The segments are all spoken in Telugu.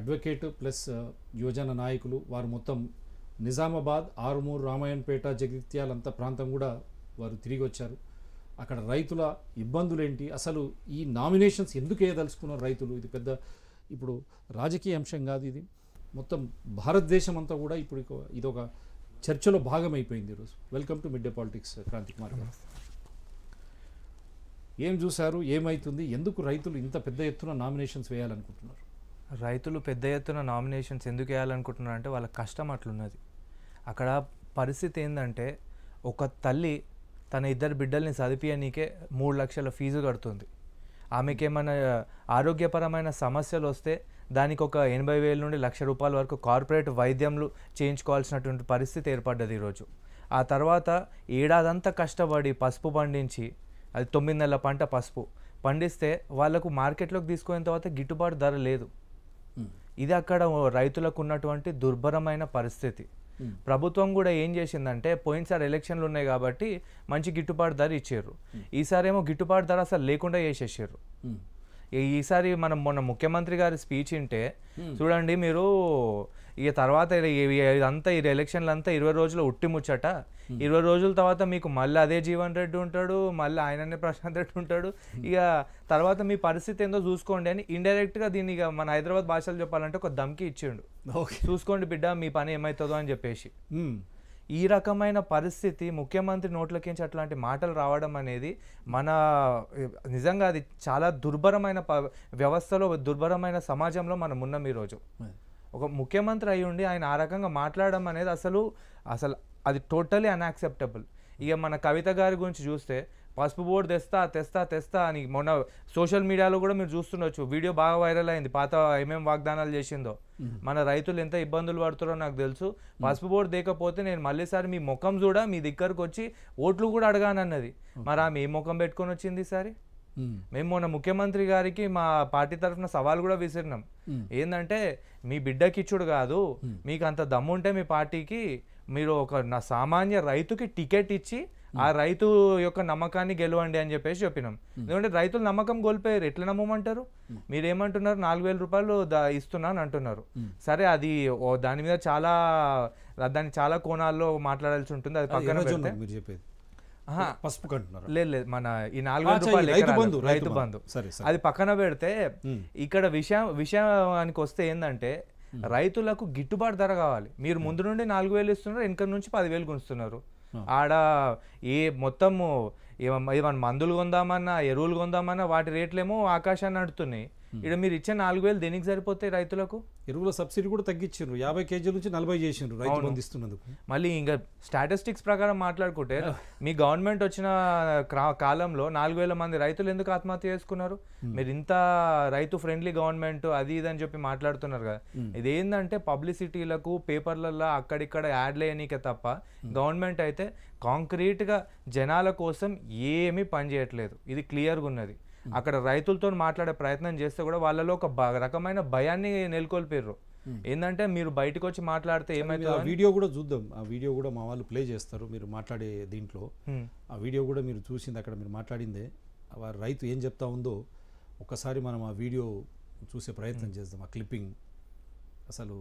అడ్వకేట్ ప్లస్ యువజన నాయకులు వారు మొత్తం నిజామాబాద్ ఆరుమూరు రామాయణపేట జగిత్యాల అంత ప్రాంతం కూడా వారు తిరిగి వచ్చారు అక్కడ రైతుల ఇబ్బందులు ఏంటి అసలు ఈ నామినేషన్స్ ఎందుకు వేయదలుచుకున్నారు రైతులు? ఇది పెద్ద ఇప్పుడు రాజకీయ అంశం కాదు ఇది. మొత్తం భారతదేశం అంతా కూడా ఇప్పుడు ఇది ఒక చర్చలో భాగమైపోయింది ఈరోజు. Welcome to mid day politics Kranthi Kumar గారు. ఏం చూశారు? ఏమైతుంది? ఎందుకు రైతులు ఇంత పెద్ద ఎత్తున నామినేషన్స్ వేయాలనుకుంటున్నారు? రైతులు పెద్ద ఎత్తున నామినేషన్స్ ఎందుకు వేయాలనుకుంటున్నారు అంటే వాళ్ళ కష్టం అట్లున్నది. అక్కడ పరిస్థితి ఏంటంటే ఒక తల్లి తన ఇద్దరు బిడ్డల్ని చదివియనీకే మూడు లక్షల ఫీజు కడుతుంది. ఆమెకి ఏమైనా ఆరోగ్యపరమైన సమస్యలు వస్తే దానికి ఒక ఎనభై వేల నుండి లక్ష రూపాయల వరకు కార్పొరేట్ వైద్యంలు చేయించుకోవాల్సినటువంటి పరిస్థితి ఏర్పడ్డది ఈరోజు. ఆ తర్వాత ఏడాదంతా కష్టపడి పసుపు పండించి అది తొమ్మిది నెలల పంట పసుపు పండిస్తే వాళ్ళకు మార్కెట్లోకి తీసుకున్న తర్వాత గిట్టుబాటు ధర లేదు. ఇది అక్కడ రైతులకు ఉన్నటువంటి దుర్భరమైన పరిస్థితి. ప్రభుత్వం కూడా ఏం చేసిందంటే పోయినసారి ఎలక్షన్లు ఉన్నాయి కాబట్టి మంచి గిట్టుబాటు ధర ఇచ్చారు. ఈసారి ఏమో గిట్టుబాటు ధర అసలు లేకుండా చేసేసారు. ఈసారి మనం మొన్న ముఖ్యమంత్రి గారి స్పీచ్ వింటే చూడండి మీరు ఇక తర్వాత ఇదంతా ఈ ఎలక్షన్లు అంతా ఇరవై రోజులు ఉట్టి ముచ్చట. ఇరవై రోజుల తర్వాత మీకు మళ్ళీ అదే జీవన్ రెడ్డి ఉంటాడు మళ్ళీ ఆయననే ప్రశాంత్ రెడ్డి ఉంటాడు. ఇక తర్వాత మీ పరిస్థితి ఏందో చూసుకోండి అని ఇండైరెక్ట్గా దీన్ని ఇక మన హైదరాబాద్ భాషలో చెప్పాలంటే ఒక దమ్కి ఇచ్చిండు. ఓకే. చూసుకోండి బిడ్డ మీ పని ఏమవుతుందో అని చెప్పేసి. ఈ రకమైన పరిస్థితి ముఖ్యమంత్రి నోట్లకించి అట్లాంటి మాటలు రావడం అనేది మన నిజంగా అది చాలా దుర్భరమైన వ్యవస్థలో దుర్భరమైన సమాజంలో మనం ఉన్నాం ఈరోజు ఒక ముఖ్యమంత్రి అయి ఉండి ఆయన ఆ రకంగా మాట్లాడడం అనేది అసలు అసలు అది టోటలీ అన్యాక్సెప్టబుల్ ఇక మన కవిత గారి గురించి చూస్తే పసుపు బోర్డు తెస్తా తెస్తా తెస్తా అని మొన్న సోషల్ మీడియాలో కూడా మీరు చూస్తుండొచ్చు. వీడియో బాగా వైరల్ అయింది. పాత ఏమేం వాగ్దానాలు చేసిందో. మన రైతులు ఎంత ఇబ్బందులు పడుతారో నాకు తెలుసు. పసుపు బోర్డు దేకపోతే నేను మళ్ళీసారి మీ ముఖం చూడ మీ దగ్గరకు వచ్చి ఓట్లు కూడా అడగానన్నది. మరి ఆమె ఏ ముఖం పెట్టుకొని వచ్చింది ఈసారి? ఉమ్. మేము మొన్న ముఖ్యమంత్రి గారికి మా పార్టీ తరఫున సవాల్ కూడా విసిరినాం. ఏంటంటే మీ బిడ్డకిచ్చుడు కాదు మీకు అంత దమ్ము ఉంటే మీ పార్టీకి మీరు ఒక నా సామాన్య రైతుకి టికెట్ ఇచ్చి ఆ రైతు యొక్క నమ్మకాన్ని గెలవండి అని చెప్పేసి చెప్పినాం. ఎందుకంటే రైతులు నమ్మకం కోల్పోయారు. ఎట్లా నమ్మమంటారు? మీరు ఏమంటున్నారు నాలుగు వేల రూపాయలు దా ఇస్తున్నాను అంటున్నారు. సరే అది ఓ దాని మీద చాలా దాన్ని చాలా కోణాల్లో మాట్లాడాల్సి ఉంటుంది. అది పక్కన మీరు చెప్పేది. పసుపు కంటున్నారు? లేదు లేదు. మన ఈ నాలుగు రూపాయలు రైతు బంధు, రైతు. అది పక్కన పెడితే. ఇక్కడ విషయం విషయానికి వస్తే ఏంటంటే రైతులకు గిట్టుబాటు ధర కావాలి. మీరు ముందు నుండి నాలుగు వేలు ఇస్తున్నారు వెనక నుంచి పదివేలు గుంచుతున్నారు ఆడ ఏ మొత్తము ఏమన్నా మందులు కొందామన్నా ఎరువులు కొందామన్నా వాటి రేట్లేమో ఆకాశాన్ని నడుతున్నాయి ఇక్కడ మీరు ఇచ్చే నాలుగు వేలు దేనికి సరిపోతాయి రైతులకు? ఎరువుల సబ్సిడీ కూడా తగ్గించారు యాభై కేజీల నుంచి నలభై చేసిండ్రు రైతు బంధు ఇస్తున్నందుకు మళ్ళీ ఇంకా స్టాటిస్టిక్స్ ప్రకారం మాట్లాడుకుంటే మీ గవర్నమెంట్ వచ్చిన కాలంలో నాలుగు వేల మంది రైతులు ఎందుకు ఆత్మహత్య చేసుకున్నారు? మీరు ఇంత రైతు ఫ్రెండ్లీ గవర్నమెంట్ అది ఇది అని చెప్పి మాట్లాడుతున్నారు కదా. ఇది ఏంటంటే పబ్లిసిటీలకు పేపర్లలో అక్కడిక్కడ యాడ్లు వేయనీకే తప్ప గవర్నమెంట్ అయితే కాంక్రీట్గా జనాల కోసం ఏమీ పని చేయట్లేదు. ఇది క్లియర్గా ఉన్నది. అక్కడ రైతులతో మాట్లాడే ప్రయత్నం చేస్తే కూడా వాళ్ళలో ఒక రకమైన భయాన్ని నెలకొల్పారు ఏంటంటే మీరు బయటకు వచ్చి మాట్లాడితే ఆ వీడియో కూడా చూద్దాం. ఆ వీడియో కూడా మా వాళ్ళు ప్లే చేస్తారు మీరు మాట్లాడే దీంట్లో. హ్మ్. ఆ వీడియో కూడా మీరు చూసింది అక్కడ మీరు మాట్లాడిందే. ఆ రైతు ఏం చెప్తా ఉందో ఒక్కసారి మనం ఆ వీడియో చూసే ప్రయత్నం చేద్దాం ఆ క్లిప్పింగ్. అసలు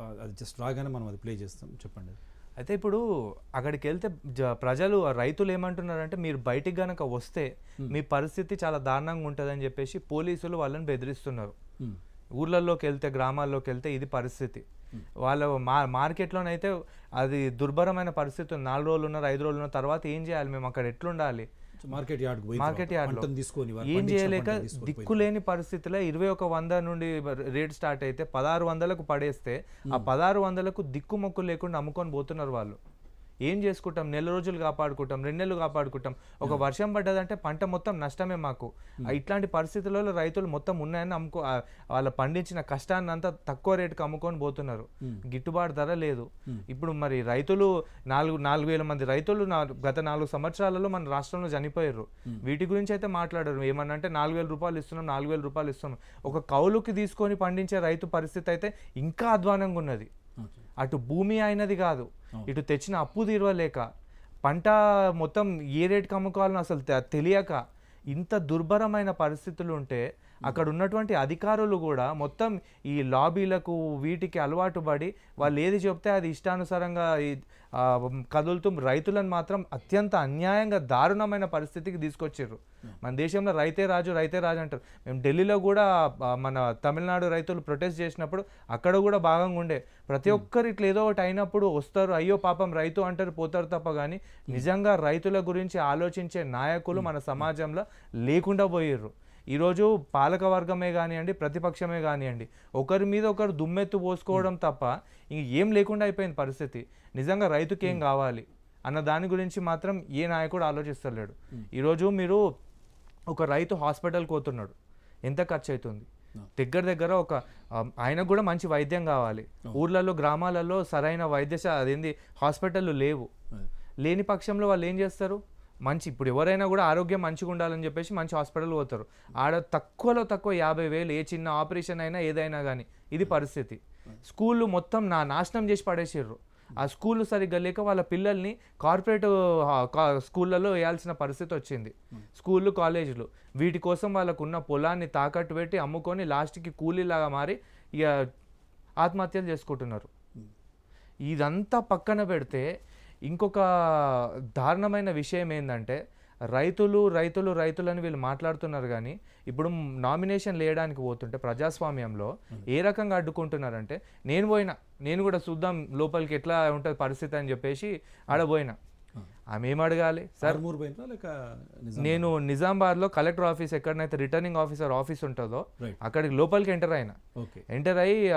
అది జస్ట్ రాగానే మనం అది ప్లే చేస్తాం. చెప్పండి. అయితే ఇప్పుడు అక్కడికి వెళ్తే జ- ప్రజలు రైతులు ఏమంటున్నారంటే మీరు బయటికి గనక వస్తే మీ. పరిస్థితి చాలా దారుణంగా ఉంటుందని చెప్పేసి పోలీసులు వాళ్ళని బెదిరిస్తున్నారు. ఊర్లలోకి వెళ్తే గ్రామాల్లోకి వెళ్తే ఇది పరిస్థితి. వాళ్ళ మా మార్కెట్లోనైతే అది దుర్భరమైన పరిస్థితి. నాలుగు రోజులు ఉన్నారు ఐదు రోజులు ఉన్న తర్వాత ఏం చేయాలి? మేము అక్కడ ఎట్లుండాలి? మార్కెట్ యార్డ్కి పోయి మార్కెట్ పంటను తీసుకొని ఏం చేయలేక. దిక్కులేని పరిస్థితిలో ఇరవై ఒక వంద నుండి రేట్ స్టార్ట్ అయితే పదహారు వందలకు పడేస్తే ఆ పదహారు వందలకు దిక్కు మొక్కు లేకుండా అమ్ముకొని పోతున్నారు వాళ్ళు ఏం చేసుకుంటాం? నెల రోజులు కాపాడుకుంటాం రెండు నెలలు కాపాడుకుంటాం. ఒక వర్షం పడ్డదంటే పంట మొత్తం నష్టమే మాకు. ఇట్లాంటి పరిస్థితులలో రైతులు మొత్తం ఉన్నాయని అమ్ముకో వాళ్ళ పండించిన కష్టాన్ని అంతా తక్కువ రేటుకి అమ్ముకొని పోతున్నారు. గిట్టుబాటు ధర లేదు. ఇప్పుడు మరి రైతులు నాలుగు నాలుగు వేల మంది రైతులు గత నాలుగు సంవత్సరాలలో మన రాష్ట్రంలో చనిపోయారు. వీటి గురించి అయితే మాట్లాడరు. ఏమన్నా అంటే నాలుగు వేల రూపాయలు ఇస్తున్నాం నాలుగు వేల రూపాయలు ఇస్తున్నాం. ఒక కౌలుకి తీసుకొని పండించే రైతు పరిస్థితి అయితే ఇంకా అధ్వానంగా ఉన్నది. అటు భూమి అయినది కాదు. ఇటు తెచ్చిన అప్పు తీరవలేక పంట మొత్తం ఏ రేటుకి అమ్ముకోవాలని అసలు తెలియక ఇంత దుర్భరమైన పరిస్థితులు ఉంటే అక్కడ ఉన్నటువంటి అధికారులు కూడా మొత్తం ఈ లాబీలకు వీటికి అలవాటు పడి వాళ్ళు ఏది చెప్తే అది ఇష్టానుసారంగా కదులుతూ రైతులను మాత్రం అత్యంత అన్యాయంగా దారుణమైన పరిస్థితికి తీసుకొచ్చారు మన దేశంలో రైతే రాజు రైతే రాజు అంటారు. మేము ఢిల్లీలో కూడా మన తమిళనాడు రైతులు ప్రొటెస్ట్ చేసినప్పుడు అక్కడ కూడా భాగంగా ఉండే. ప్రతి ఒక్కరు ఇట్లా ఏదో ఒకటి అయినప్పుడు వస్తారు అయ్యో పాపం రైతు అంటారు పోతారు తప్ప కానీ నిజంగా రైతుల గురించి ఆలోచించే నాయకులు మన సమాజంలో లేకుండా పోయారు ఈరోజు పాలక వర్గమే కానివ్వండి ప్రతిపక్షమే కానివ్వండి ఒకరి మీద ఒకరు దుమ్మెత్తు పోసుకోవడం తప్ప ఇంక ఏం లేకుండా అయిపోయింది పరిస్థితి. నిజంగా రైతుకి ఏం కావాలి అన్న దాని గురించి మాత్రం ఏ నాయకుడు ఆలోచిస్తలేడు. ఈరోజు మీరు ఒక రైతు హాస్పిటల్కి పోతున్నాడు ఎంత ఖర్చు అవుతుంది దగ్గర దగ్గర ఒక ఆయనకు కూడా మంచి వైద్యం కావాలి. ఊర్లలో గ్రామాలలో సరైన వైద్యశ అదేంది హాస్పిటళ్ళు లేవు. లేని పక్షంలో వాళ్ళు ఏం చేస్తారు? మంచి ఇప్పుడు ఎవరైనా కూడా ఆరోగ్యం మంచిగా ఉండాలని చెప్పేసి మంచి హాస్పిటల్ పోతారు. ఆడ తక్కువలో తక్కువ యాభై వేలు ఏ చిన్న ఆపరేషన్ అయినా ఏదైనా కానీ ఇది పరిస్థితి. స్కూళ్ళు మొత్తం నా నాశనం చేసి పడేసారు ఆ స్కూళ్ళు సరిగ్గా లేక వాళ్ళ పిల్లల్ని కార్పొరేట్ స్కూళ్ళలో వేయాల్సిన పరిస్థితి వచ్చింది. స్కూళ్ళు కాలేజీలు. వీటి కోసం వాళ్ళకు ఉన్న పొలాన్ని తాకట్టు పెట్టి అమ్ముకొని లాస్ట్కి కూలీలాగా మారి ఇక ఆత్మహత్యలు చేసుకుంటున్నారు. ఇదంతా పక్కన పెడితే ఇంకొక దారుణమైన విషయం ఏంటంటే రైతులు రైతులు రైతులని వీళ్ళు మాట్లాడుతున్నారు కానీ ఇప్పుడు నామినేషన్ వేయడానికి పోతుంటే ప్రజాస్వామ్యంలో ఏ రకంగా అడ్డుకుంటున్నారంటే నేను పోయినా నేను కూడా చూద్దాం లోపలికి ఎట్లా ఉంటుంది పరిస్థితి అని చెప్పేసి ఆడ పోయినా. ఆమె ఏం అడగాలి? సార్ నేను నిజామాబాద్లో కలెక్టర్ ఆఫీస్ ఎక్కడనైతే రిటర్నింగ్ ఆఫీసర్ ఆఫీస్ ఉంటుందో అక్కడికి లోపలికి ఎంటర్ అయినా. ఓకే. ఎంటర్ అయ్యి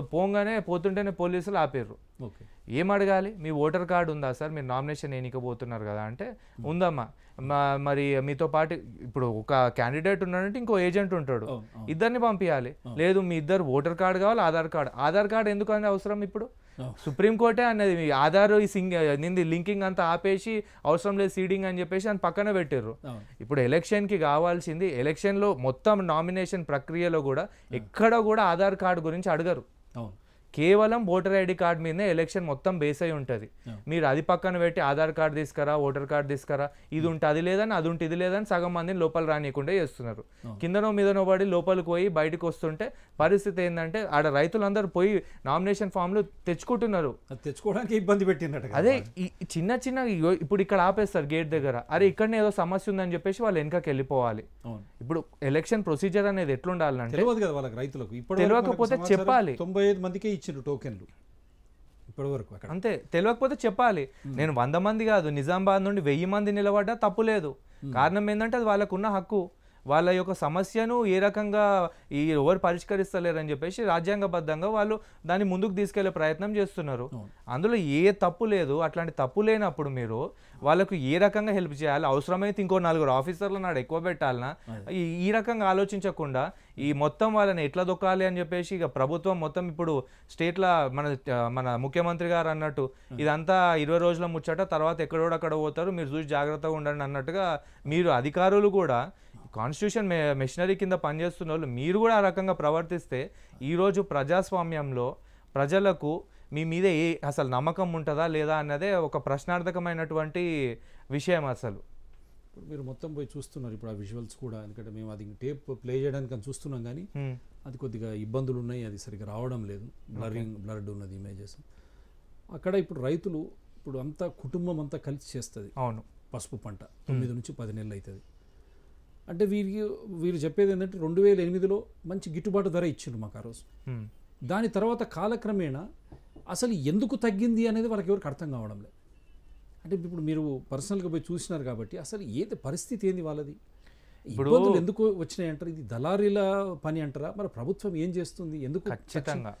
పోగానే పోతుంటేనే పోలీసులు ఆపేర్రు. ఓకే. ఏం అడగాలి? మీ ఓటర్ కార్డు ఉందా సార్? మీరు నామినేషన్ వేయనికపోతున్నారు కదా అంటే ఉందమ్మా. మా- మరి మీతో పాటు ఇప్పుడు ఒక క్యాండిడేట్ ఉన్నాడంటే ఇంకో ఏజెంట్ ఉంటాడు. ఇద్దరిని పంపించాలి లేదు మీ ఇద్దరు ఓటర్ కార్డు కావాలి ఆధార్ కార్డు. ఆధార్ కార్డు ఎందుకు అనేది అవసరం ఇప్పుడు. సుప్రీంకోర్టే అన్నది మీ ఆధార్ ఈ సింగ్ నింది లింకింగ్ అంతా ఆపేసి అవసరం లేదు సీడింగ్ అని చెప్పేసి అని పక్కన పెట్టారు ఇప్పుడు ఎలక్షన్కి కావాల్సింది ఎలక్షన్లో మొత్తం నామినేషన్ ప్రక్రియలో కూడా ఎక్కడ కూడా ఆధార్ కార్డు గురించి అడగరు. అవును. కేవలం ఓటర్ ఐడి కార్డ్ మీదనే ఎలక్షన్ మొత్తం బేస్ అయి ఉంటుంది. మీరు అది పక్కన పెట్టి ఆధార్ కార్డు తీసుకురా ఓటర్ కార్డు తీసుకురా ఇది ఉంటే అది లేదని అది ఉంటే ఇది లేదని సగం మందిని లోపల రానియకుండా చేస్తున్నారు. కిందనో మీదనో పడి లోపలికి పోయి బయటకు వస్తుంటే పరిస్థితి ఏంటంటే ఆడ రైతులందరూ పోయి నామినేషన్ ఫామ్లు తెచ్చుకుంటున్నారు. తెచ్చుకోవడానికి ఇబ్బంది పెట్టినట్టు అదే చిన్న చిన్న ఇప్పుడు ఇక్కడ ఆపేస్తారు గేట్ దగ్గర. అరే ఇక్కడనే ఏదో సమస్య ఉందని చెప్పేసి వాళ్ళు వెనకకి వెళ్ళిపోవాలి. ఇప్పుడు ఎలక్షన్ ప్రొసీజర్ అనేది ఎట్లుండాలంటే తెలియదు కదా వాళ్ళకి రైతులకు. తెలియకపోతే చెప్పాలి. తొంభై ఐదు మందికే ఇచ్చిండ్రు టోకెన్లు. ఇప్పటి వరకు అక్కడ. అంతే తెలియకపోతే చెప్పాలి. నేను వంద మంది కాదు నిజామాబాద్ నుండి వెయ్యి మంది నిలబడ్డా తప్పు లేదు. కారణం ఏంటంటే అది వాళ్ళకున్న హక్కు. వాళ్ళ యొక్క సమస్యను ఏ రకంగా ఈ ఎవరు పరిష్కరిస్తలేరని చెప్పేసి రాజ్యాంగబద్ధంగా వాళ్ళు దాన్ని ముందుకు తీసుకెళ్ళే ప్రయత్నం చేస్తున్నారు. అందులో ఏ తప్పు లేదు. అట్లాంటి తప్పు లేనప్పుడు మీరు వాళ్ళకు ఏ రకంగా హెల్ప్ చేయాలి? అవసరమైతే ఇంకో నలుగురు ఆఫీసర్లు నాడు ఎక్కువ పెట్టాలనా? ఈ రకంగా ఆలోచించకుండా ఈ మొత్తం వాళ్ళని ఎట్లా దొక్కాలి అని చెప్పేసి ఇక ప్రభుత్వం మొత్తం ఇప్పుడు స్టేట్ల మన మన ముఖ్యమంత్రి గారు అన్నట్టు ఇదంతా ఇరవై రోజుల ముచ్చట తర్వాత ఎక్కడోడు అక్కడ పోతారు. మీరు చూసి జాగ్రత్తగా ఉండండి అన్నట్టుగా మీరు అధికారులు కూడా కాన్స్టిట్యూషన్ మె మెషినరీ కింద పనిచేస్తున్న వాళ్ళు మీరు కూడా ఆ రకంగా ప్రవర్తిస్తే ఈరోజు ప్రజాస్వామ్యంలో ప్రజలకు మీ మీద ఏ అసలు నమ్మకం ఉంటుందా లేదా అన్నదే ఒక ప్రశ్నార్థకమైనటువంటి విషయం అసలు. ఇప్పుడు మీరు మొత్తం పోయి చూస్తున్నారు ఇప్పుడు ఆ విజువల్స్ కూడా ఎందుకంటే మేము అది టేప్ ప్లే చేయడానికి అని చూస్తున్నాం కానీ. అది కొద్దిగా ఇబ్బందులు ఉన్నాయి అది సరిగ్గా రావడం లేదు. బ్లరింగ్ బ్లర్డ్ ఉన్నది ఇమేజెస్. అక్కడ ఇప్పుడు రైతులు ఇప్పుడు అంతా కుటుంబం అంతా కలిసి చేస్తుంది. అవును. పసుపు పంట తొమ్మిది నుంచి పది నెలలు అవుతుంది అంటే వీరికి వీరు చెప్పేది ఏంటంటే రెండు వేల ఎనిమిదిలో మంచి గిట్టుబాటు ధర ఇచ్చిండ్రు మాకు ఆ రోజు. దాని తర్వాత కాలక్రమేణా అసలు ఎందుకు తగ్గింది అనేది వాళ్ళకి ఎవరికి అర్థం కావడం లేదు. అంటే ఇప్పుడు మీరు పర్సనల్గా పోయి చూసినారు కాబట్టి అసలు ఏది పరిస్థితి ఏంది వాళ్ళది? ఇబ్బందులు ఎందుకు వచ్చినాయి అంటారు? ఇది దళారీల పని అంటారా? మరి ప్రభుత్వం ఏం చేస్తుంది? ఎందుకు ఖచ్చితంగా.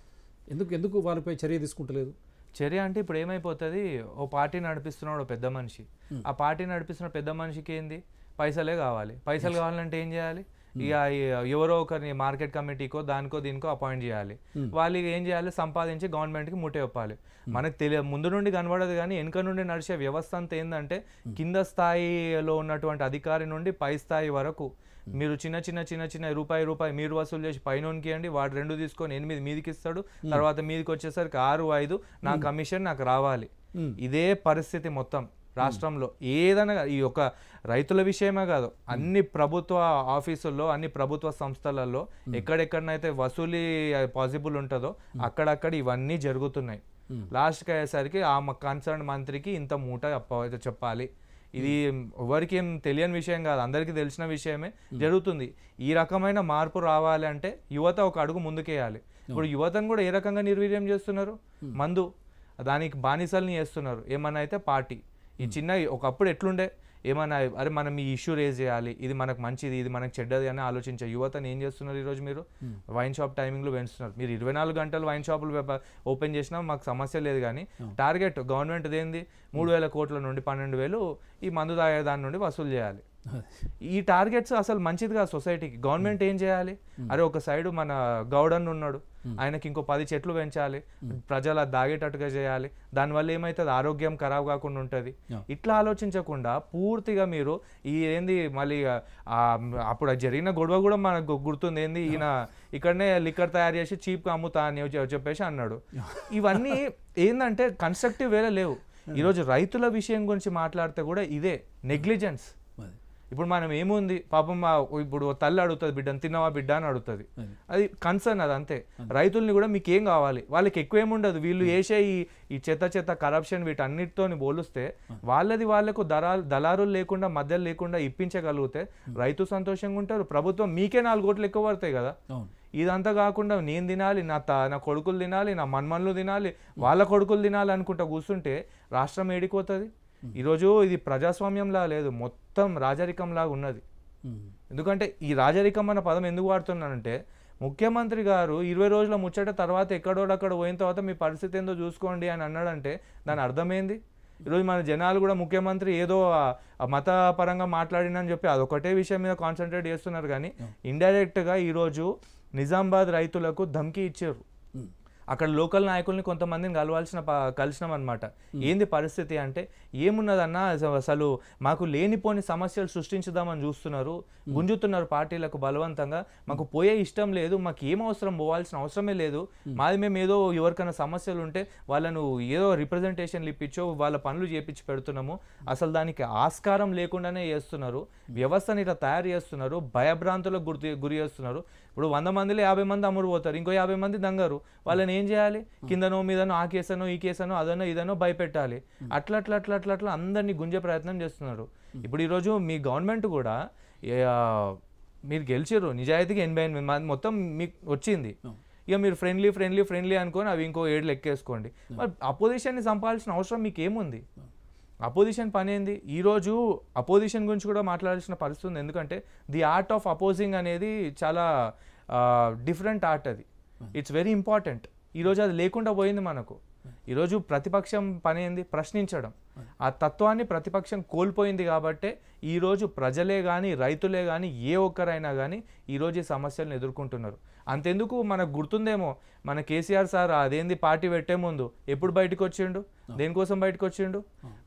ఎందుకు ఎందుకు వాళ్ళపై చర్య తీసుకుంటలేదు? చర్య అంటే ఇప్పుడు ఏమైపోతుంది? ఓ పార్టీ నడిపిస్తున్నాడు పెద్ద మనిషి. ఆ పార్టీ నడిపిస్తున్న పెద్ద మనిషికి ఏంది? పైసలే కావాలి. పైసలు కావాలంటే ఏం చేయాలి? ఇక ఈ- ఎవరో ఒకరిని మార్కెట్ కమిటీకో దానికో దీనికో అపాయింట్ చేయాలి. వాళ్ళు ఇక ఏం చేయాలి? సంపాదించి గవర్నమెంట్కి ముట్ట చెప్పాలి మనకు తెలియ ముందు నుండి కనబడదు కానీ వెనుక నుండి నడిచే వ్యవస్థ అంతా ఏంటంటే కింద స్థాయిలో ఉన్నటువంటి అధికారి నుండి పై స్థాయి వరకు మీరు చిన్న చిన్న చిన్న చిన్న రూపాయి రూపాయి మీరు వసూలు చేసి పైనోనికి ఇవ్వండి. వాడు రెండు తీసుకొని ఎనిమిది మీదికి ఇస్తాడు. తర్వాత మీదికి వచ్చేసరికి ఆరు ఐదు నా కమిషన్ నాకు రావాలి. Hmm. ఇదే పరిస్థితి మొత్తం. రాష్ట్రంలో ఏదైనా ఈ యొక్క రైతుల విషయమే కాదు అన్ని ప్రభుత్వ ఆఫీసుల్లో అన్ని ప్రభుత్వ సంస్థలలో ఎక్కడెక్కడనైతే వసూలి పాసిబుల్ ఉంటుందో అక్కడక్కడ ఇవన్నీ జరుగుతున్నాయి. లాస్ట్కి అయ్యేసరికి ఆ కన్సర్న్ మంత్రికి ఇంత మూట చెప్ప- చెప్పాలి. ఇది ఎవరికి ఏం తెలియని విషయం కాదు అందరికీ తెలిసిన విషయమే జరుగుతుంది. ఈ రకమైన మార్పు రావాలి అంటే యువత ఒక అడుగు ముందుకేయాలి. ఇప్పుడు యువతను కూడా ఏ రకంగా నిర్వీర్యం చేస్తున్నారు? మందు దానికి బానిసల్ని చేస్తున్నారు ఏమన్నా అయితే పార్టీ. ఈ చిన్న ఒకప్పుడు ఎట్లుండే? ఏమన్నా అరే మనం ఈ ఇష్యూ రేజ్ చేయాలి ఇది మనకు మంచిది ఇది మనకు చెడ్డది అని ఆలోచించే యువతను ఏం చేస్తున్నారు ఈరోజు మీరు? వైన్ షాప్ టైమింగ్లో పెంచుతున్నారు. మీరు ఇరవై నాలుగు గంటలు వైన్ షాపులు ఓపెన్ చేసినా మాకు సమస్య లేదు కానీ టార్గెట్ గవర్నమెంట్ ఏంది మూడు వేల కోట్ల నుండి పన్నెండు వేలు ఈ మందు తాగే దాని నుండి వసూలు చేయాలి. ఈ టార్గెట్స్ అసలు మంచిది కాదు సొసైటీకి. గవర్నమెంట్ ఏం చేయాలి? అరే ఒక సైడు మన గౌడన్ ఉన్నాడు ఆయనకి ఇంకో పది చెట్లు పెంచాలి. ప్రజలు అది దాగేటట్టుగా చేయాలి. దానివల్ల ఏమవుతుంది ఆరోగ్యం ఖరాబ్ కాకుండా ఉంటుంది. ఇట్లా ఆలోచించకుండా పూర్తిగా మీరు ఈ ఏంది మళ్ళీ అప్పుడు జరిగిన గొడవ కూడా మనకు గుర్తుంది. ఏంది? ఈయన ఇక్కడనే లిక్కర్ తయారు చేసి చీప్గా అమ్ముతా అని చెప్పేసి అన్నాడు. ఇవన్నీ ఏంటంటే కన్స్ట్రక్టివ్ వేరే లేవు. ఈరోజు రైతుల విషయం గురించి మాట్లాడితే కూడా ఇదే. నెగ్లిజెన్స్. ఇప్పుడు మనం ఏముంది? పాపం మా ఇప్పుడు తల్లి అడుగుతుంది బిడ్డను తిన్నావా బిడ్డ? అని అడుగుతుంది. అది. కన్సర్న్ అది అంతే. రైతుల్ని కూడా మీకు ఏం కావాలి? వాళ్ళకి ఎక్కువ ఏముండదు వీళ్ళు వేసే ఈ ఈ చెత్త చెత్త కరప్షన్ వీటన్నిటితోని పోలిస్తే వాళ్ళది వాళ్ళకు దళాలు దళారులు లేకుండా మధ్యలో లేకుండా ఇప్పించగలిగితే రైతు సంతోషంగా ఉంటారు. ప్రభుత్వం మీకే నాలుగు కోట్లు ఎక్కువ పడతాయి కదా? ఇదంతా కాకుండా నేను తినాలి నా త నా కొడుకులు తినాలి నా మన్మన్లు తినాలి వాళ్ళ కొడుకులు తినాలి అనుకుంటా కూర్చుంటే రాష్ట్రం ఏడిపోతుంది ఈరోజు ఇది ప్రజాస్వామ్యంలా లేదు మొత్తం రాజరికంలాగా ఉన్నది. ఎందుకంటే ఈ రాజరికం అన్న పదం ఎందుకు వాడుతున్నానంటే ముఖ్యమంత్రి గారు ఇరవై రోజుల ముచ్చట తర్వాత ఎక్కడోడక్కడ పోయిన తర్వాత మీ పరిస్థితి ఏందో చూసుకోండి అని అన్నాడంటే దాని అర్థమైంది ఈరోజు మన జనాలు కూడా ముఖ్యమంత్రి ఏదో మతపరంగా మాట్లాడినని చెప్పి అదొకటే విషయం మీద కాన్సన్ట్రేట్ చేస్తున్నారు కానీ ఇండైరెక్ట్గా ఈరోజు నిజామాబాద్ రైతులకు ధమ్కి ఇచ్చారు. అక్కడ లోకల్ నాయకుల్ని కొంతమందిని కలవాల్సిన కలిసినాం అనమాట ఏంది పరిస్థితి అంటే ఏమున్నదన్న అస- అసలు మాకు లేనిపోని సమస్యలు సృష్టించుదామని చూస్తున్నారు గుంజుతున్నారు పార్టీలకు బలవంతంగా. మాకు పోయే ఇష్టం లేదు మాకు ఏం అవసరం పోవాల్సిన అవసరమే లేదు. మాది మేము ఏదో ఎవరికైనా సమస్యలు ఉంటే వాళ్ళను ఏదో రిప్రజెంటేషన్లు ఇప్పించో వాళ్ళ పనులు చేపించి పెడుతున్నాము. అసలు దానికి ఆస్కారం లేకుండానే చేస్తున్నారు. వ్యవస్థని ఇట్లా తయారు చేస్తున్నారు భయభ్రాంతులకు గురి గురి చేస్తున్నారు. ఇప్పుడు వంద మందిలో యాభై మంది అమ్ముడు పోతారు ఇంకో యాభై మంది దంగరు. వాళ్ళని ఏం చేయాలి? కిందనో మీదనో ఆ కేసనో ఈ కేసనో అదనో ఇదనో భయపెట్టాలి. అట్లా అట్లా అట్లా అట్లా అట్లా అందరినీ గుంజే ప్రయత్నం చేస్తున్నారు. ఇప్పుడు ఈరోజు మీ గవర్నమెంట్ కూడా మీరు గెలిచారు నిజాయితీగా ఎనభై ఎనిమిది మంది మొత్తం మీకు వచ్చింది. ఇక మీరు ఫ్రెండ్లీ ఫ్రెండ్లీ ఫ్రెండ్లీ అనుకొని అవి ఇంకో ఏడు లెక్కేసుకోండి. మరి అపోజిషన్ని చంపాల్సిన అవసరం మీకు ఏముంది అపోజిషన్ పని ఏంది ఈరోజు అపోజిషన్ గురించి కూడా మాట్లాడాల్సిన పరిస్థితి ఉంది. ఎందుకంటే ది ఆర్ట్ ఆఫ్ అపోజింగ్ అనేది చాలా డిఫరెంట్ ఆర్ట్ అది. It's very important. ఈరోజు అది లేకుండా పోయింది మనకు. ఈరోజు ప్రతిపక్షం పని ఏంది? ప్రశ్నించడం. ఆ తత్వాన్ని ప్రతిపక్షం కోల్పోయింది కాబట్టే ఈరోజు ప్రజలే కానీ రైతులే కానీ ఏ ఒక్కరైనా కానీ ఈరోజు ఈ సమస్యలను ఎదుర్కొంటున్నారు. అంతెందుకు మనకు గుర్తుందేమో మన కేసీఆర్ సార్ అదేంది పార్టీ పెట్టే ముందు ఎప్పుడు బయటకు వచ్చిండు? దేనికోసం బయటకు వచ్చిండు?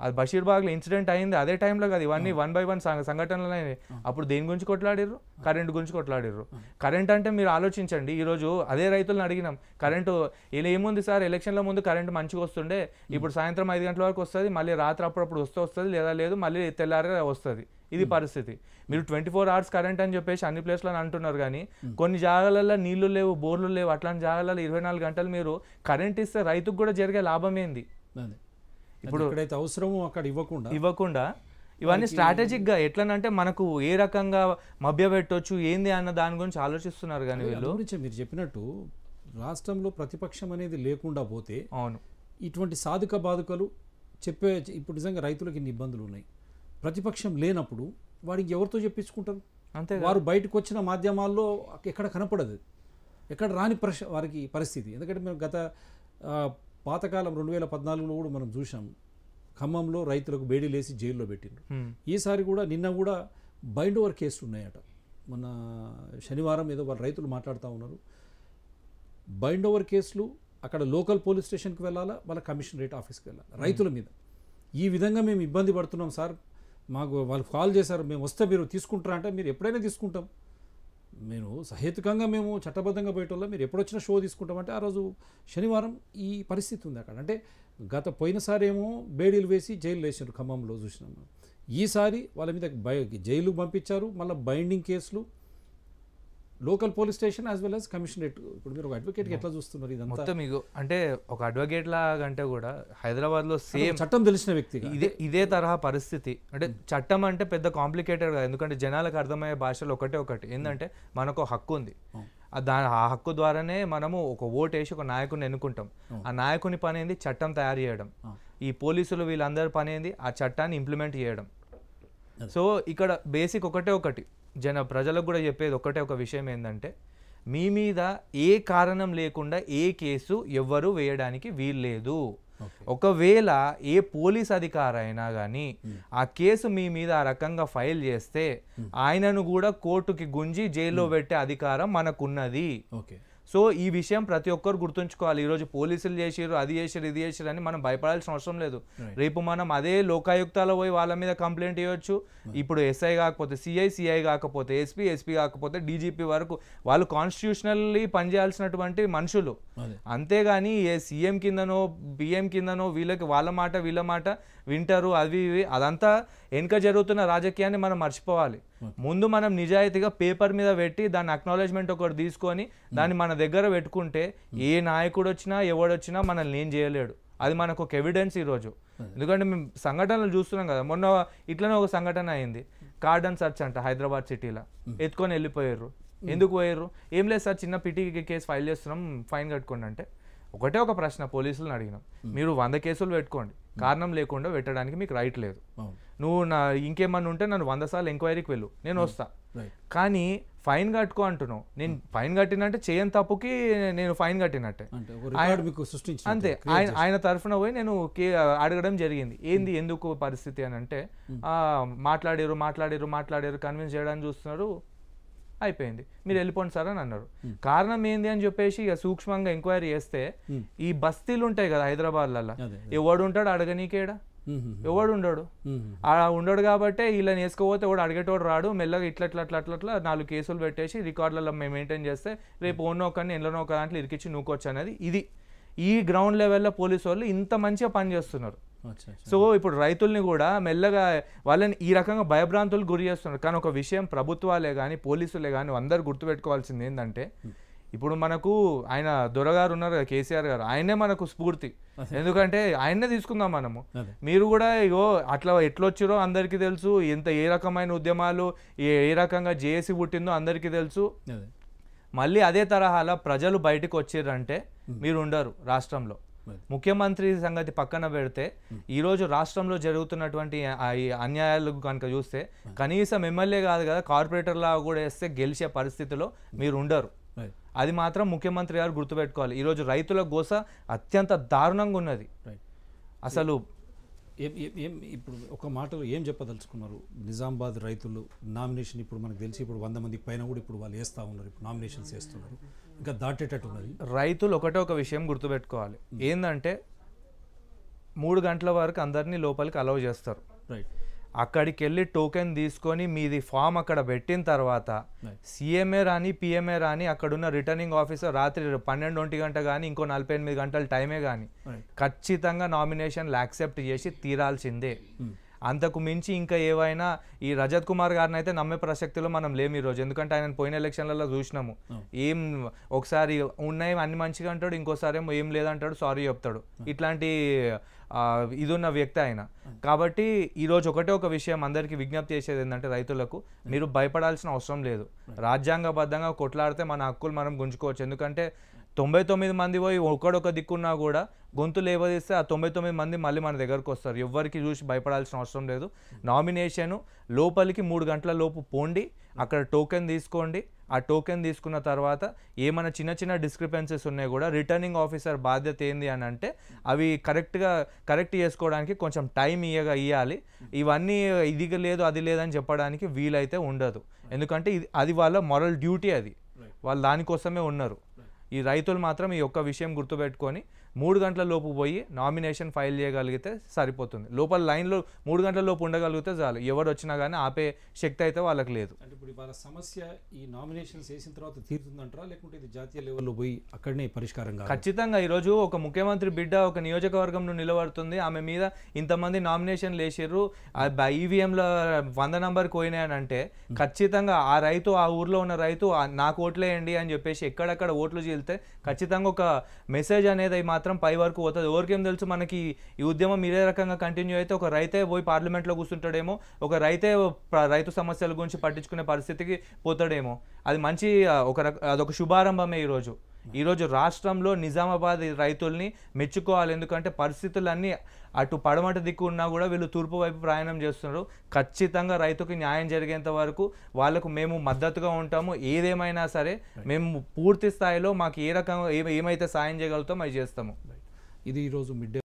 అది బషీర్బాగ్లో ఇన్సిడెంట్ అయింది అదే టైంలో కదా ఇవన్నీ వన్ బై వన్ సంఘటనలు అయినాయి. అప్పుడు దేని గురించి కొట్లాడిర్రు? కరెంట్ గురించి కొట్లాడిర్రు. కరెంట్ అంటే మీరు ఆలోచించండి ఈరోజు అదే రైతులను అడిగినాం కరెంటు ఇలా ఏముంది సార్? ఎలక్షన్ల ముందు కరెంట్ మంచిగా వస్తుండే ఇప్పుడు సాయంత్రం ఐదు గంటల వరకు వస్తుంది మళ్ళీ రాత్రి అప్పుడప్పుడు వస్తూ వస్తుంది లేదా లేదు మళ్ళీ తెల్లారే వస్తుంది. ఇది పరిస్థితి. మీరు ట్వంటీ ఫోర్ అవర్స్ కరెంట్ అని చెప్పేసి అన్ని ప్లేస్లో అంటున్నారు కానీ కొన్ని జాగాలలో నీళ్ళు లేవు బోర్లు లేవు అట్లాంటి జాగాలలో ఇరవై నాలుగు గంటలు మీరు కరెంట్ ఇస్తే రైతుకు కూడా జరిగే లాభం ఏంది? ఇప్పుడు ఎక్కడైతే అవసరమో అక్కడ ఇవ్వకుండా. ఇవ్వకుండా ఇవన్నీ స్ట్రాటజిక్గా ఎట్లనంటే మనకు ఏ రకంగా మభ్య పెట్టొచ్చు ఏంది అన్న దాని గురించి ఆలోచిస్తున్నారు కానీ వీళ్ళు. గురించే మీరు చెప్పినట్టు రాష్ట్రంలో ప్రతిపక్షం అనేది లేకుండా పోతే అవును. ఇటువంటి సాధక బాధకలు చెప్పే ఇప్పుడు నిజంగా రైతులకు ఇన్ని ఇబ్బందులు ఉన్నాయి. ప్రతిపక్షం లేనప్పుడు వాడికి ఎవరితో చెప్పించుకుంటారు? అంతే వారు బయటకు వచ్చిన మాధ్యమాల్లో ఎక్కడ కనపడదు. ఎక్కడ రాని ప్రశ వారికి పరిస్థితి. ఎందుకంటే మేము గత పాతకాలం రెండు వేల పద్నాలుగులో కూడా మనం చూసాం ఖమ్మంలో రైతులకు బేడీ లేసి జైల్లో పెట్టిండ్రు. ఈసారి కూడా నిన్న కూడా బైండ్ ఓవర్ కేసులు ఉన్నాయట. మొన్న శనివారం ఏదో వాళ్ళ రైతులు మాట్లాడుతూ ఉన్నారు. బైండ్ ఓవర్ కేసులు అక్కడ లోకల్ పోలీస్ స్టేషన్కి వెళ్ళాలా? వాళ్ళ కమిషనరేట్ ఆఫీస్కి వెళ్ళాలి? రైతుల మీద. ఈ విధంగా మేము ఇబ్బంది పడుతున్నాం సార్. మాకు వాళ్ళు కాల్ చేశారు మేము వస్తే మీరు తీసుకుంటారా అంటే మీరు ఎప్పుడైనా తీసుకుంటాం. మేము సహేతుకంగా మేము చట్టబద్ధంగా పోయేటోళ్ళం మీరు ఎప్పుడొచ్చినా షో తీసుకుంటామంటే ఆ రోజు శనివారం ఈ పరిస్థితి ఉంది అక్కడ. అంటే గత పోయినసారి ఏమో బేడీలు వేసి జైలు వేసారు ఖమ్మంలో చూసినాము ఈసారి వాళ్ళ మీద బై జైలు పంపించారు మళ్ళీ బైండింగ్ కేసులు local police station as well as commissionerate. ఇప్పుడు మీరు ఒక అడ్వకేట్కి ఎట్లా చూస్తున్నారు ఇదంతా? మొత్తం మీకు అంటే ఒక అడ్వకేట్ లాగంటే కూడా హైదరాబాద్లో సేమ్ చట్టం తెలిసిన వ్యక్తిగా ఇదే ఇదే తరహా పరిస్థితి. అంటే చట్టం అంటే పెద్ద కాంప్లికేటెడ్ కాదు. ఎందుకంటే జనాలకు అర్థమయ్యే భాషలు ఒకటే ఒకటి. ఏంటంటే మనకు ఒక హక్కు ఉంది. ఆ దా ఆ హక్కు ద్వారానే మనము ఒక ఓటు వేసి ఒక నాయకుని ఎన్నుకుంటాం. ఆ నాయకుని పని ఏంది? చట్టం తయారు చేయడం. ఈ పోలీసులు వీళ్ళందరి పని ఏంది? ఆ చట్టాన్ని ఇంప్లిమెంట్ చేయడం. సో ఇక్కడ బేసిక్ ఒకటే ఒకటి. జన ప్రజలకు కూడా చెప్పేది ఒకటే ఒక విషయం ఏంటంటే మీ మీద ఏ కారణం లేకుండా ఏ కేసు ఎవ్వరు వేయడానికి వీల్లేదు ఒకవేళ ఏ పోలీస్ అధికారి అయినా కానీ ఆ కేసు మీ మీద ఆ రకంగా ఫైల్ చేస్తే ఆయనను కూడా కోర్టుకి గుంజి జైల్లో పెట్టే అధికారం మనకున్నది. ఓకే. సో ఈ విషయం ప్రతి ఒక్కరు గుర్తుంచుకోవాలి. ఈరోజు పోలీసులు చేసిర్రు అది చేసిర్రు ఇది చేసిర్రు అని మనం భయపడాల్సిన అవసరం లేదు. రేపు మనం అదే లోకాయుక్తాలో పోయి వాళ్ళ మీద కంప్లైంట్ ఇవ్వచ్చు. ఇప్పుడు ఎస్ఐ కాకపోతే సిఐ సిఐ కాకపోతే ఎస్పీ ఎస్పీ కాకపోతే డీజీపీ వరకు వాళ్ళు కాన్స్టిట్యూషనల్లీ పనిచేయాల్సినటువంటి మనుషులు. అంతేగాని ఏ సీఎం కిందనో బిఎం కిందనో వీళ్ళకి వాళ్ళ మాట వీళ్ళ మాట వింటారు అవి ఇవి. అదంతా వెనుక జరుగుతున్న రాజకీయాన్ని మనం మర్చిపోవాలి. ముందు మనం నిజాయితీగా పేపర్ మీద పెట్టి దాని అక్నాలెడ్జ్మెంట్ ఒకటి తీసుకొని దాన్ని మన దగ్గర పెట్టుకుంటే ఏ నాయకుడు వచ్చినా ఎవడొచ్చినా మనల్ని ఏం చేయలేడు. అది మనకు ఒక ఎవిడెన్స్ ఈరోజు ఎందుకంటే మేము సంఘటనలు చూస్తున్నాం కదా. మొన్న ఇట్లనే ఒక సంఘటన అయింది. కార్డన్ సర్చ్ అంట హైదరాబాద్ సిటీలో. ఎత్తుకొని వెళ్ళిపోయారు ఎందుకు పోయారు? ఏం లేదు సార్ చిన్న పిటి కేసు ఫైల్ చేస్తున్నాం ఫైన్ కట్టుకోండి అంటే. ఒకటే ఒక ప్రశ్న పోలీసులను అడిగినాం. మీరు వంద కేసులు పెట్టుకోండి. కారణం లేకుండా పెట్టడానికి మీకు రైట్ లేదు. నువ్వు నా ఇంకేమన్నా ఉంటే నన్ను వంద సార్లు ఎంక్వైరీకి వెళ్ళు. నేను వస్తా. కానీ ఫైన్ కట్టుకో అంటున్నావు. నేను ఫైన్ కట్టినంటే చేయని తప్పుకి నేను ఫైన్ కట్టినట్టే. అంతే. ఆయన ఆయన తరఫున పోయి నేను కే అడగడం జరిగింది. ఏంది ఎందుకు పరిస్థితి అని అంటే మాట్లాడారు మాట్లాడారు మాట్లాడారు కన్విన్స్ చేయడానికి చూస్తున్నారు అయిపోయింది. మీరు వెళ్ళిపోండి సార్ అని అన్నారు. కారణం ఏంది అని చెప్పేసి ఇక సూక్ష్మంగా ఎంక్వైరీ చేస్తే ఈ బస్తీలు ఉంటాయి కదా హైదరాబాద్లలో ఎవడు ఉంటాడు అడగనీకేడా. ఎవడు ఉండడు? ఉండడు కాబట్టే వీళ్ళని వేసుకోపోతే ఎవడు అడిగేటోడు రాడు. మెల్లగా ఇట్లా ఇట్లా అట్లా అట్లా నాలుగు కేసులు పెట్టేసి రికార్డులలో మేము మెయింటైన్ చేస్తే రేపు ఓన్నో ఒకరిని ఎండ్లోనో ఒక దాంట్లో ఇరికిచ్చి నూకొచ్చు అనేది ఇది ఈ గ్రౌండ్ లెవెల్లో పోలీసు వాళ్ళు ఇంత మంచిగా పనిచేస్తున్నారు సో ఇప్పుడు రైతుల్ని కూడా మెల్లగా వాళ్ళని ఈ రకంగా భయభ్రాంతులు గురి చేస్తున్నారు. కానీ ఒక విషయం ప్రభుత్వాలే కానీ పోలీసులే కానీ అందరు గుర్తుపెట్టుకోవాల్సింది ఏంటంటే ఇప్పుడు మనకు ఆయన దొరగారు ఉన్నారు కదా కేసీఆర్ గారు ఆయనే మనకు స్ఫూర్తి. ఎందుకంటే ఆయన్నే తీసుకుందాం మనము. మీరు కూడా ఇగో అట్లా ఎట్లొచ్చిరో అందరికీ తెలుసు ఎంత ఏ రకమైన ఉద్యమాలు ఏ ఏ రకంగా జేఏసీ పుట్టిందో అందరికీ తెలుసు. మళ్ళీ అదే తరహాలో ప్రజలు బయటకు వచ్చిర్రంటే మీరు ఉండరు రాష్ట్రంలో. ముఖ్యమంత్రి సంగతి పక్కన పెడితే ఈరోజు రాష్ట్రంలో జరుగుతున్నటువంటి అన్యాయాలు కనుక చూస్తే కనీసం ఎమ్మెల్యే కాదు కదా కార్పొరేటర్ లాగా కూడా వేస్తే గెలిచే పరిస్థితిలో మీరు ఉండరు. అది మాత్రం ముఖ్యమంత్రి గారు గుర్తుపెట్టుకోవాలి. ఈరోజు రైతుల గోస అత్యంత దారుణంగా ఉన్నది. అసలు ఏం ఇప్పుడు ఒక మాటలో ఏం చెప్పదలుచుకున్నారు? నిజామాబాద్ రైతులు నామినేషన్ ఇప్పుడు మనకు తెలిసి ఇప్పుడు వంద మందికి పైన కూడా ఇప్పుడు వాళ్ళు వేస్తూ ఉన్నారు. ఇప్పుడు నామినేషన్స్ వేస్తున్నారు. ఇంకా దాటేటట్టు ఉన్నది. రైతులు ఒకటే ఒక విషయం గుర్తుపెట్టుకోవాలి. ఏంటంటే మూడు గంటల వరకు అందరినీ లోపలికి అలౌ చేస్తారు. రైట్ అక్కడికి వెళ్ళి టోకెన్ తీసుకొని మీది ఫామ్ అక్కడ పెట్టిన తర్వాత. సీఎంఏ రాని పిఎంఏ రాని అక్కడున్న రిటర్నింగ్ ఆఫీసర్ రాత్రి పన్నెండు ఒంటి గంట కానీ ఇంకో నలభై ఎనిమిది గంటల టైమే కానీ ఖచ్చితంగా నామినేషన్లు యాక్సెప్ట్ చేసి తీరాల్సిందే. అంతకు మించి ఇంకా ఏవైనా ఈ రజత్ కుమార్ గారిని అయితే నమ్మే ప్రసక్తిలో మనం లేము ఈరోజు ఎందుకంటే ఆయన పోయిన ఎలక్షన్లలో చూసినాము. ఏం ఒకసారి ఉన్నాయి అన్ని మంచిగా అంటాడు ఇంకోసారి ఏమో ఏం లేదంటాడు సారీ చెప్తాడు. ఇట్లాంటి ఇది ఉన్న వ్యక్తి ఆయన. కాబట్టి ఈరోజు ఒకటే ఒక విషయం అందరికీ విజ్ఞప్తి చేసేది ఏంటంటే రైతులకు మీరు భయపడాల్సిన అవసరం లేదు. రాజ్యాంగబద్ధంగా కొట్లాడితే మన హక్కులు మనం గుంజుకోవచ్చు. ఎందుకంటే తొంభై తొమ్మిది మంది పోయి ఒకడొక దిక్కున్నా కూడా గొంతు లేవదీస్తే ఆ తొంభై తొమ్మిది మంది మళ్ళీ మన దగ్గరకు వస్తారు. ఎవ్వరికి చూసి భయపడాల్సిన అవసరం లేదు. నామినేషన్ లోపలికి మూడు గంటల లోపు పోండి అక్కడ టోకెన్ తీసుకోండి. ఆ టోకెన్ తీసుకున్న తర్వాత ఏమైనా చిన్న చిన్న డిస్క్రిపెన్సీస్ ఉన్నాయి కూడా రిటర్నింగ్ ఆఫీసర్ బాధ్యత ఏంది అని అంటే అవి కరెక్ట్గా కరెక్ట్ చేసుకోవడానికి కొంచెం టైం ఇయ్యగా ఇవ్వాలి ఇవన్నీ ఇది లేదు అది లేదని చెప్పడానికి వీలైతే ఉండదు. ఎందుకంటే ఇది అది వాళ్ళ మొరల్ డ్యూటీ అది. వాళ్ళు దానికోసమే ఉన్నారు. ఈ రైతులు మాత్రం ఈ ఒక్క విషయం గుర్తుపెట్టుకొని మూడు గంటల లోపు పోయి నామినేషన్ ఫైల్ చేయగలిగితే సరిపోతుంది. లోపల లైన్లో మూడు గంటల లోపు ఉండగలిగితే చాలు. ఎవరు వచ్చినా కానీ ఆపే శక్తి అయితే వాళ్ళకి లేదు. అంటే ఇప్పుడు వాళ్ళ సమస్య ఈ నామినేషన్స్ వేసిన తర్వాత తీరుతుందంటారా? లేకుంటే ఇది జాతీయ లెవెల్లో పోయి అక్కడనే పరిష్కారం కాదు? ఖచ్చితంగా ఈరోజు ఒక ముఖ్యమంత్రి బిడ్డ ఒక నియోజకవర్గంలో నిలబడుతుంది. ఆమె మీద ఇంతమంది నామినేషన్లు వేసిర్రు. ఈవీఎంల వంద నంబర్ పోయినాయని అంటే ఖచ్చితంగా ఆ రైతు ఆ ఊర్లో ఉన్న రైతు "ఆ, నాకు ఓట్లేయండి అని చెప్పేసి ఎక్కడెక్కడ ఓట్లు చీలితే ఖచ్చితంగా ఒక మెసేజ్ అనేది మాత్రం మాత్రం పై వరకు పోతుంది. ఎవరికేం తెలుసు మనకి ఈ ఉద్యమం ఇదే రకంగా కంటిన్యూ అయితే ఒక రైతే పోయి పార్లమెంట్లో కూర్చుంటాడేమో ఒక రైతే రైతు సమస్యల గురించి పట్టించుకునే పరిస్థితికి పోతాడేమో. అది మంచి ఒక రక అదొక శుభారంభమే ఈరోజు. ఈరోజు రాష్ట్రంలో నిజామాబాద్ రైతుల్ని మెచ్చుకోవాలి. ఎందుకంటే పరిస్థితులన్నీ అటు పడమట దిక్కు ఉన్నా కూడా వీళ్ళు తూర్పు వైపు ప్రయాణం చేస్తున్నారు. ఖచ్చితంగా రైతుకి న్యాయం జరిగేంత వరకు వాళ్ళకు మేము మద్దతుగా ఉంటాము. ఏదేమైనా సరే మేము పూర్తి స్థాయిలో మాకు ఏ రకంగా ఏమైతే సాయం చేయగలుగుతామో అవి చేస్తాము. ఇది ఈరోజు మిడ్